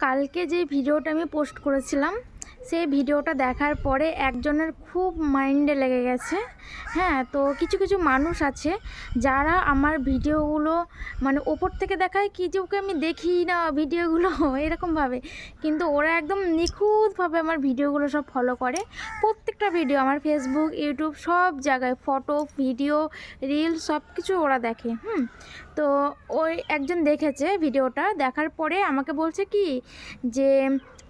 কালকে যে ভিডিওটা আমি পোস্ট করেছিলাম সেই ভিডিওটা দেখার পরে একজনের খুব মাইন্ডে লেগে গেছে। হ্যাঁ তো কিছু কিছু মানুষ আছে যারা আমার ভিডিওগুলো মানে ওপর থেকে দেখায় কি যে ওকে আমি দেখি না ভিডিওগুলো এরকমভাবে। কিন্তু ওরা একদম নিখুঁতভাবে আমার ভিডিওগুলো সব ফলো করে। প্রত্যেকটা ভিডিও আমার ফেসবুক ইউটিউব সব জায়গায় ফটো ভিডিও রিল সব কিছু ওরা দেখে, হুম। তো ওই একজন দেখেছে ভিডিওটা, দেখার পরে আমাকে বলছে কি যে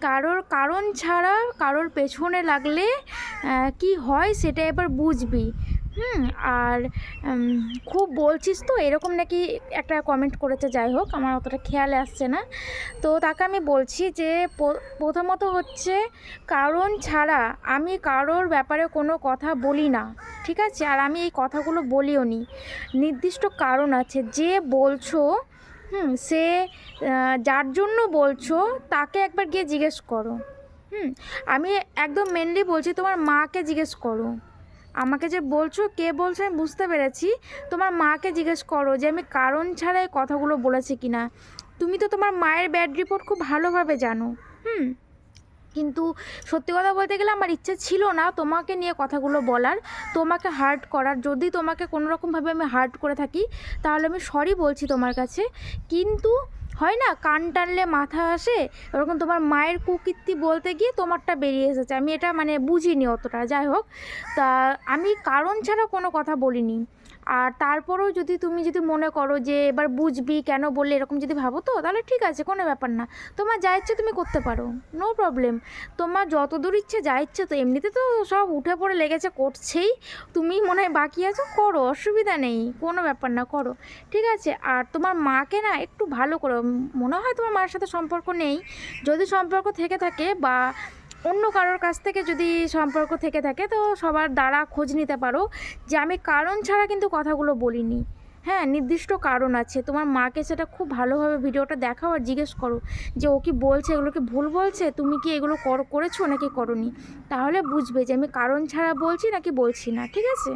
কারোর কারণ ছাড়া কারোর পেছনে লাগলে কি হয় সেটা এবার বুঝবি। হুম, আর খুব বলছিস তো, এরকম নাকি একটা কমেন্ট করেছে, যাই হোক, আমার অতটা খেয়ালে আসছে না। তো তাকে আমি বলছি যে প্রথমত হচ্ছে কারণ ছাড়া আমি কারোর ব্যাপারে কোনো কথা বলি না, ঠিক আছে? আর আমি এই কথাগুলো বলিও নি। নির্দিষ্ট কারণ আছে। যে বলছো হুম, সে যার জন্য বলছো তাকে একবার গিয়ে জিজ্ঞেস করো। হুম, আমি একদম মেনলি বলছি তোমার মাকে জিজ্ঞেস করো। আমাকে যে বলছো, কে বলছো আমি বুঝতে পেরেছি। তোমার মাকে জিজ্ঞেস করো যে আমি কারণ ছাড়া এই কথাগুলো বলেছি কি না তুমি তো তোমার মায়ের ব্যাড রিপোর্ট খুব ভালোভাবে জানো। হুম কিন্তু সত্যি কথা বলতে গেলে আমার ইচ্ছে ছিল না তোমাকে নিয়ে কথাগুলো বলার। তোমাকে হার্ট করার। যদি তোমাকে কোনোরকমভাবে আমি হার্ট করে থাকি, তাহলে আমি সরি বলছি তোমার কাছে। কিন্তু হয় না? কান টানলে মাথা আসে? ওরকম তোমার মায়ের কুকীর্তি বলতে গিয়ে তোমারটা বেরিয়ে এসেছে। আমি এটা মানে বুঝিনি অতটা, যাই হোক। তা আমি কারণ ছাড়া কোনো কথা বলিনি। আর তারপরেও যদি তুমি যদি মনে করো যে এবার বুঝবি, কেন বললে, এরকম যদি ভাবো তো, তাহলে ঠিক আছে, কোনো ব্যাপার না। তোমার যা ইচ্ছে তুমি করতে পারো, নো প্রবলেম। তোমার যত দূর ইচ্ছে, যা ইচ্ছে তো এমনিতে তো সব উঠে পড়ে লেগেছে, করছেই। তুমি মনে হয় বাকি আছো, করো, অসুবিধা নেই, কোনো ব্যাপার না, করো। ঠিক আছে? আর তোমার মাকে না একটু ভালো করো। মনে হয় তোমার মায়ের সাথে সম্পর্ক নেই। যদি সম্পর্ক থেকে থাকে বা অন্য কারোর কাছ থেকে যদি সম্পর্ক থেকে থাকে, তো সবার দ্বারা খোঁজ নিতে পারো যে আমি কারণ ছাড়া কিন্তু কথাগুলো বলিনি। হ্যাঁ নির্দিষ্ট কারণ আছে। তোমার মাকে সেটা খুব ভালোভাবে ভিডিওটা দেখাও আর জিজ্ঞেস করো যে ও কি বলছে, এগুলো কি ভুল বলছে? তুমি কি এগুলো কর, করেছ নাকি করনি? তাহলে বুঝবে যে আমি কারণ ছাড়া বলছি নাকি বলছি না, ঠিক আছে?